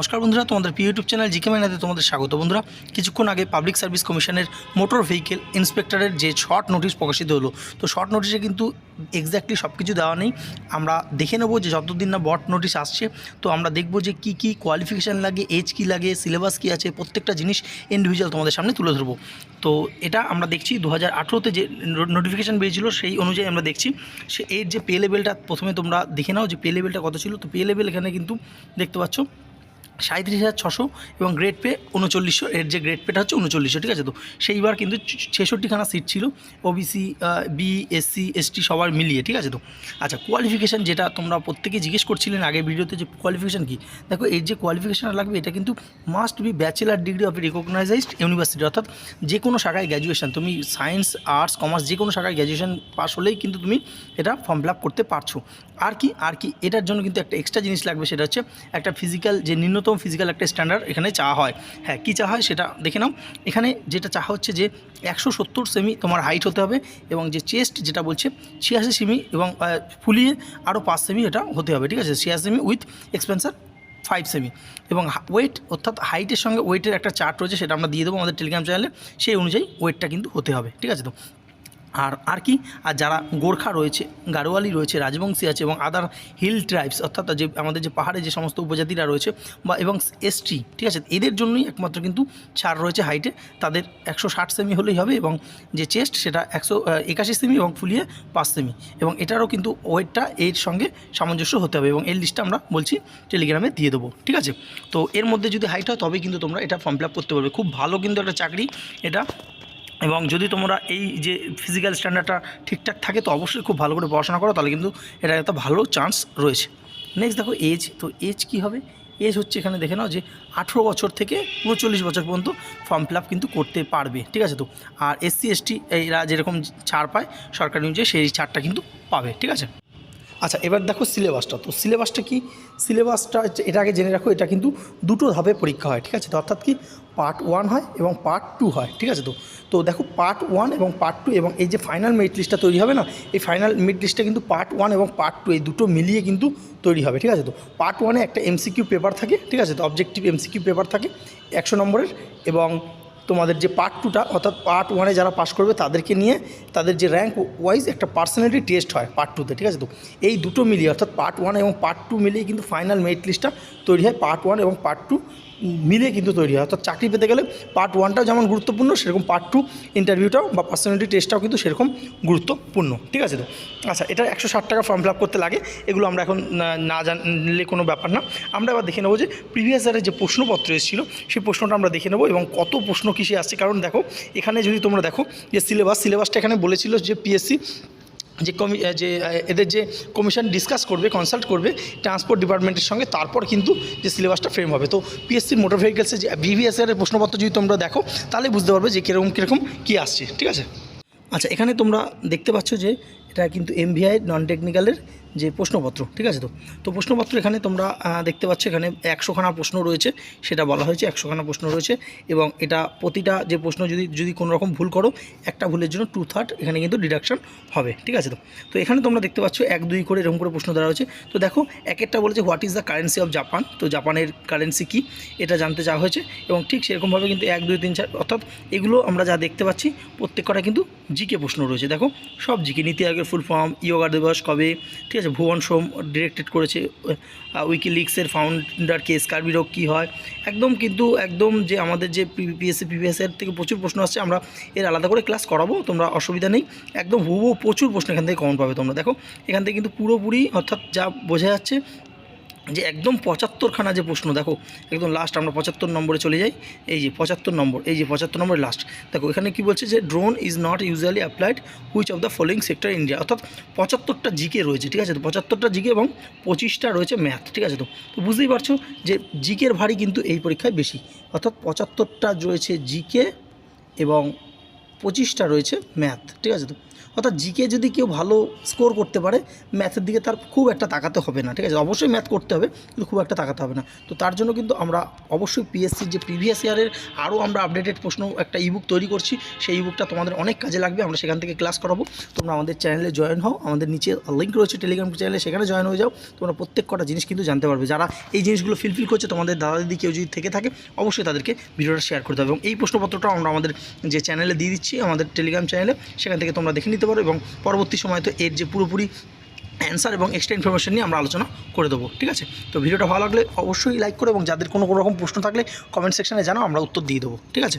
নমস্কার বন্ধুরা, তোমাদের প্রিয় ইউটিউব চ্যানেল জিকে মাইনাতে তোমাদের স্বাগত বন্ধুরা। কিছুক্ষণ আগে পাবলিক সার্ভিস কমিশনের মোটর ভেহিকেল ইন্সপেক্টরের যে শর্ট নোটিশ প্রকাশিত হলো, তো শর্ট নোটিশে কিন্তু এক্স্যাক্টলি সব কিছু দেওয়া নেই। আমরা দেখে নেব যে যতদিন না বট নোটিশ আসছে, তো আমরা দেখব যে কি কি কোয়ালিফিকেশান লাগে এজ কি লাগে সিলেবাস কি আছে, প্রত্যেকটা জিনিস ইন্ডিভিজুয়াল তোমাদের সামনে তুলে ধরবো। তো এটা আমরা দেখছি দু হাজার যে নোটিফিকেশান বেরিয়েছিল, সেই অনুযায়ী আমরা দেখছি। সে এর যে পে লেভেলটা প্রথমে তোমরা দেখে নাও যে পে লেভেলটা কত ছিল। তো পে লেভেল এখানে কিন্তু দেখতে পাচ্ছ সাঁত্রিশ হাজার ছশো এবং গ্রেড পে উনচল্লিশশো। এর যে গ্রেড পেটা হচ্ছে উনচল্লিশশো, ঠিক আছে তো? সেইবার কিন্তু ছেষট্টিখানা সিট ছিল। ওবিসি বি এসসি এসটি সবার মিলিয়ে, ঠিক আছে তো? আচ্ছা কোয়ালিফিকেশান যেটা তোমরা প্রত্যেকে জিজ্ঞেস করছিলেন আগের ভিডিওতে যে কোয়ালিফিকেশান কী? দেখো, এর যে কোয়ালিফিকেশান লাগবে, এটা কিন্তু must be bachelor degree of recognised university অর্থাৎ যে কোনো শাখায় গ্র্যাজুয়েশান তুমি সায়েন্স আর্টস কমার্স যে কোনো শাখায় গ্র্যাজুয়েশান পাস হলেই কিন্তু তুমি এটা ফর্ম ফিল করতে পারছ। আর কি আর কি, এটার জন্য কিন্তু একটা এক্সট্রা জিনিস লাগবে, সেটা হচ্ছে একটা ফিজিক্যাল যে ন্যূনতম ফিজিক্যাল একটা স্ট্যান্ডার্ড এখানে চাওয়া হয়। হ্যাঁ কী চাওয়া হয় সেটা দেখে নাও। এখানে যেটা চাওয়া হচ্ছে যে একশো সত্তর সেমি তোমার হাইট হতে হবে এবং যে চেস্ট যেটা বলছে, ছিয়াশি সেমি এবং ফুলিয়ে আরও পাঁচ সেমি এটা হতে হবে, ঠিক আছে? ছিয়াশি cm with expansion five cm এবং ওয়েট অর্থাৎ হাইটের সঙ্গে ওয়েটের একটা চার্ট রয়েছে, সেটা আমরা দিয়ে দেবো আমাদের টেলিগ্রাম চ্যানেলে সেই অনুযায়ী ওয়েটটা কিন্তু হতে হবে, ঠিক আছে তো? আর আর কি? আর যারা গোর্খা রয়েছে গাড়োয়ালি রয়েছে, রাজবংশী আছে এবং আদার হিল ট্রাইবস অর্থাৎ যে আমাদের যে পাহাড়ে যে সমস্ত উপজাতিরা রয়েছে বা এবং এসটি ঠিক আছে? এদের জন্যই একমাত্র কিন্তু ছাড় রয়েছে হাইটে তাদের একশো ষাট সেমি হলেই হবে এবং যে চেস্ট সেটা একশো একাশি সেমি এবং ফুলিয়ে পাঁচ সেমি এবং এটারও কিন্তু ওয়েটটা এর সঙ্গে সামঞ্জস্য হতে হবে এবং এর লিস্টটা আমরা বলছি টেলিগ্রামে দিয়ে দেবো, ঠিক আছে? তো এর মধ্যে যদি হাইট হয় তবে কিন্তু তোমরা এটা ফর্ম ফিল করতে পারবে। খুব ভালো কিন্তু একটা চাকরি এটা। এবং যদি তোমরা এই যে ফিজিক্যাল স্ট্যান্ডার্ডটা ঠিকঠাক থাকে, তো অবশ্যই খুব ভালো করে পড়াশোনা করো, তাহলে কিন্তু এটা একটা ভালো চান্স রয়েছে। নেক্সট দেখো এজ তো এজ কি হবে? এজ হচ্ছে এখানে দেখে নাও যে আঠেরো বছর থেকে উনচল্লিশ বছর পর্যন্ত ফর্ম ফিল কিন্তু করতে পারবে, ঠিক আছে তো? আর এসসি এসটি এরা যেরকম ছাড় পায় সরকারি অনুযায়ী, সেই ছাড়টা কিন্তু পাবে, ঠিক আছে? আচ্ছা এবার দেখো সিলেবাসটা তো সিলেবাসটা কি? সিলেবাসটা এটা আগে জেনে রাখো, এটা কিন্তু দুটো ধাপে পরীক্ষা হয়, ঠিক আছে? তো অর্থাৎ কি? পার্ট ওয়ান হয় এবং পার্ট টু হয়, ঠিক আছে তো? তো দেখো পার্ট ওয়ান এবং পার্ট টু এবং এই যে ফাইনাল মেরিট লিস্টটা তৈরি হবে না, এই ফাইনাল মেরিট লিস্টটা কিন্তু পার্ট ওয়ান এবং পার্ট টু এই দুটো মিলিয়ে কিন্তু তৈরি হবে, ঠিক আছে তো? পার্ট ওয়ানে একটা এমসিকিউ পেপার থাকে, ঠিক আছে তো? অবজেক্টিভ এমসিকিউ পেপার থাকে, একশো নম্বরের এবং তোমাদের যে পার্ট টুটা অর্থাৎ পার্ট ওয়ানে যারা পাশ করবে, তাদেরকে নিয়ে তাদের যে র্যাঙ্ক ওয়াইজ একটা পার্সোনালিটি টেস্ট হয় পার্ট টুতে ঠিক আছে তো? এই দুটো মিলিয়ে, অর্থাৎ পার্ট ওয়ান এবং পার্ট টু মিলিয়ে কিন্তু ফাইনাল মেরিট লিস্টটা তৈরি হয় পার্ট ওয়ান এবং পার্ট টু মিলিয়ে কিন্তু তৈরি হয়। অর্থাৎ চাকরি পেতে গেলে পার্ট ওয়ানটাও যেমন গুরুত্বপূর্ণ, সেরকম পার্ট টু ইন্টারভিউটাও বা পার্সোনালিটি টেস্টটাও কিন্তু সেরকম গুরুত্বপূর্ণ। ঠিক আছে তো? আচ্ছা এটা একশো ষাট টাকা ফর্ম ফিল আপ করতে লাগে। এগুলো আমরা এখন না- না জানলে কোনো ব্যাপার না। আমরা এবার দেখে নেব যে প্রিভিয়াস ইয়ারের যে প্রশ্নপত্র এসেছিল, সেই প্রশ্নটা আমরা দেখে নেব এবং কত প্রশ্ন কিসে আসছে। কারণ দেখো, এখানে যদি তোমরা দেখো যে সিলেবাস সিলেবাসটা এখানে বলেছিল যে পিএসসি যে কমি যে এদের যে কমিশন ডিসকাস করবে কনসাল্ট করবে ট্রান্সপোর্ট ডিপার্টমেন্টের সঙ্গে, তারপর কিন্তু যে সিলেবাসটা ফ্রেম হবে। তো পিএসসি মোটর ভেহিকেলসের যে বিভিএসআর প্রশ্নপত্র যদি তোমরা দেখো, তাহলে বুঝতে পারবে যে কীরকম কীরকম কী আসছে, ঠিক আছে? আচ্ছা এখানে তোমরা দেখতে পাচ্ছ যে, এটা কিন্তু এমভিআই নন টেকনিক্যালের যে প্রশ্নপত্র, ঠিক আছে তো? তো প্রশ্নপত্র এখানে তোমরা দেখতে পাচ্ছ এখানে একশোখানা প্রশ্ন রয়েছে, সেটা বলা হয়েছে একশোখানা প্রশ্ন রয়েছে এবং এটা প্রতিটা যে প্রশ্ন যদি যদি কোনো রকম ভুল করো, একটা ভুলের জন্য টু থার্ড এখানে কিন্তু ডিডাকশন হবে, ঠিক আছে তো? তো এখানে তোমরা দেখতে পাচ্ছ এক, দুই করে এরকম করে প্রশ্ন দেওয়া হয়েছে। তো দেখো, এক একটা বলেছে what is the currency of Japan তো জাপানের কারেন্সি কি? এটা জানতে চাওয়া হয়েছে এবং ঠিক সেরকমভাবে কিন্তু এক, দুই, তিন, চার, অর্থাৎ এগুলো আমরা যা দেখতে পাচ্ছি, প্রত্যেক কটা কিন্তু জিকে প্রশ্ন রয়েছে। দেখো, সব জিকে, নীতি আয়োগের ফুল ফর্ম ইয়োগা দিবস কবে, ঠিক আছে, ভুবন সোম ডিরেক্টেড করেছে উইকিলিক্সের ফাউন্ডার কে স্কার্বি রোগ কী হয়? একদম কিন্তু, একদম যে আমাদের যে পিপিএসসি পিপিএসের থেকে প্রচুর প্রশ্ন আসছে, আমরা এর আলাদা করে ক্লাস করাবো, তোমরা অসুবিধা নেই। একদম হুবহু প্রচুর প্রশ্ন এখান থেকে কমন পাবে তোমরা। দেখো, এখান থেকে কিন্তু পুরোপুরি অর্থাৎ যা বোঝা যাচ্ছে যে একদম পঁচাত্তরখানা যে প্রশ্ন, দেখো, একদম লাস্ট আমরা পঁচাত্তর নম্বরে চলে যাই। এই যে পঁচাত্তর নম্বর, এই যে পঁচাত্তর নম্বরে লাস্ট দেখো, এখানে কি বলছে যে drone is not usually applied which of the following sector India অর্থাৎ পঁচাত্তরটা জিকে রয়েছে, ঠিক আছে? তো পঁচাত্তরটা জিকে এবং পঁচিশটা রয়েছে ম্যাথ ঠিক আছে? তো তো বুঝতেই পারছ যে জিকের ভারী কিন্তু এই পরীক্ষায় বেশি। অর্থাৎ পঁচাত্তরটা রয়েছে জিকে এবং পঁচিশটা রয়েছে ম্যাথ ঠিক আছে? তো অর্থাৎ জিকে যদি কেউ ভালো স্কোর করতে পারে ম্যাথের দিকে তার খুব একটা তাকাতে হবে না, ঠিক আছে? অবশ্যই ম্যাথ করতে হবে, কিন্তু খুব একটা তাকাতে হবে না। তো তার জন্য কিন্তু আমরা অবশ্যই পিএসসির যে প্রিভিয়াস ইয়ারের আরও আমরা আপডেটেড প্রশ্ন, একটা ইবুক তৈরি করছি। সেই ইবুকটা তোমাদের অনেক কাজে লাগবে, আমরা সেখান থেকে ক্লাস করাবো। তোমরা আমাদের চ্যানেলে জয়েন হও, আমাদের নিচে লিঙ্ক রয়েছে টেলিগ্রাম চ্যানেলে সেখানে জয়েন হয়ে যাও। তোমরা প্রত্যেক কটা জিনিস কিন্তু জানতে পারবে। যারা এই জিনিসগুলো ফিলফিল করছে, তোমাদের দাদা দিদি কেউ যদি থেকে থাকে, অবশ্যই তাদেরকে ভিডিওটা শেয়ার করতে হবে এবং এই প্রশ্নপত্রটাও আমরা আমাদের যে চ্যানেলে দিয়ে দিচ্ছি, আমাদের টেলিগ্রাম চ্যানেলে সেখান থেকে তোমরা দেখে নিতে পারো এবং পরবর্তী সময় তো এর যে পুরোপুরি অ্যান্সার এবং এক্সট্রা ইনফরমেশন নিয়ে আমরা আলোচনা করে দেবো, ঠিক আছে? তো ভিডিওটা ভালো লাগলে অবশ্যই লাইক করো এবং যাদের কোনো রকম প্রশ্ন থাকলে কমেন্ট সেকশানে জানাও, আমরা উত্তর দিয়ে দেবো, ঠিক আছে?